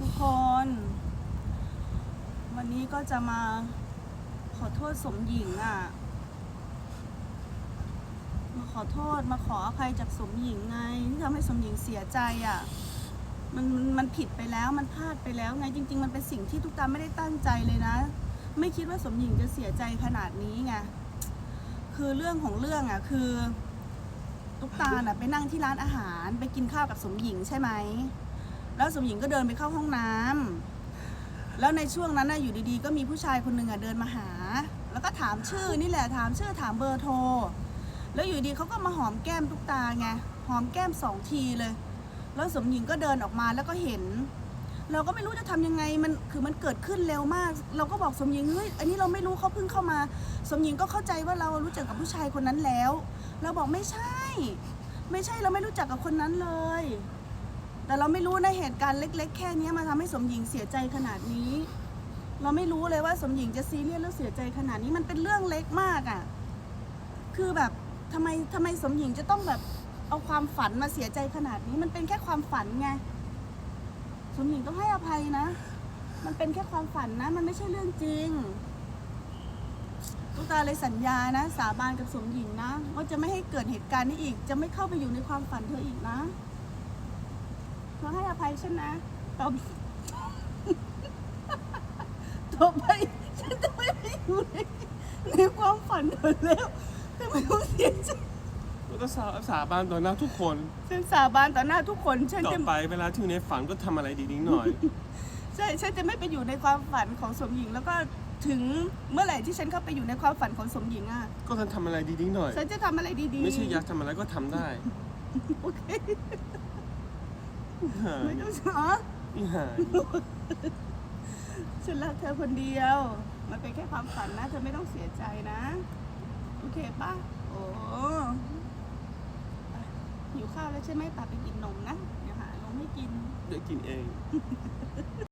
ทุกคน วันนี้ก็จะมาขอโทษสมหญิงอะ มาขอโทษมาขออภัยจากสมหญิงไงที่ทำให้สมหญิงเสียใจอะมันมันมันผิดไปแล้วมันพลาดไปแล้วไงจริง ๆ มันเป็นสิ่งที่ทุกตาไม่ได้ตั้งใจเลยนะ ไม่คิดว่าสมหญิงจะเสียใจขนาดนี้ไงคือเรื่องของเรื่องอะคือ ตุ๊กตาน่ะไปนั่งที่ร้านอาหารไปกินข้าวกับสมหญิงใช่ไหม แล้วสมหญิงก็เดินไปเข้าห้องน้ำแล้วในช่วงนั้นนะอยู่ดีๆ ก็มีผู้ชายคนหนึ่งอะเดินมาหา แล้วก็ถามชื่อนี่แหละถามชื่อถามเบอร์โทร แล้วอยู่ดีเขาก็มาหอมแก้มตุ๊กตาไงหอมแก้มสองทีเลย แล้วสมหญิงก็เดินออกมาแล้วก็เห็น เราก็ไม่รู้จะทำยังไงมันคือมันเกิดขึ้นเร็วมาก เราก็บอกสมหญิงเฮ้ยอันนี้เราไม่รู้เขาเพิ่งเข้ามา สมหญิงก็เข้าใจว่าเรารู้จักกับผู้ชายคนนั้นแล้ว เราบอกไม่ใช่ ไม่ใช่เราไม่รู้จักกับคนนั้นเลย แต่เราไม่รู้นะเหตุการณ์เล็ก ๆ แค่นี้มาทำให้สมหญิงเสียใจขนาดนี้ เราไม่รู้เลยว่าสมหญิงจะซีเรียสแล้วเสียใจขนาดนี้มันเป็นเรื่องเล็กมากอะ่ะ คือแบบทำไมทำไมสมหญิงจะต้องแบบเอาความฝันมาเสียใจขนาดนี้ มันเป็นแค่ความฝันไงสมหญิงต้องให้อภัยนะ มันเป็นแค่ความฝันนะ มันไม่ใช่เรื่องจริงตุ๊กตาเลยสัญญานะ สาบานกับสมหญิงนะว่าจะไม่ให้เกิดเหตุการณ์นี้อีก จะไม่เข้าไปอยู่ในความฝันเธออีกนะ เธอให้อภัยฉันนะต่อต่อไปฉันจะไม่ไปอยู่ในในความฝันเธอแล้วแต่ไม่ต้องเสียใจแล้วก็สาสาบานต่อหน้าทุกคน ฉันสาบานต่อหน้าทุกคน ฉันต่อจะไปเวลาที่อยู่ในฝันก็ทำอะไรดีๆหน่อยใช่ฉันจะไม่ไปอยู่ในความฝันของสมหญิง แล้วก็ถึงเมื่อไหร่ที่ฉันเข้าไปอยู่ในความฝันของสมหญิงอะ ก็ทำอะไรดีๆหน่อย ฉันจะทำอะไรดีๆ ไม่ใช่อยากทำอะไรก็ทำได้ โอเค หาไม่ยต้องช้านี่หายฉันรักเธอคนเดียว มันเป็นแค่ความฝันนะเธอไม่ต้องเสียใจนะ โอเคป่ะโอ้ไปหิวข้าวแล้วใช่ไหมป่าไปกินนมนะ เดี๋ยวหานมให้กินได้กินเอง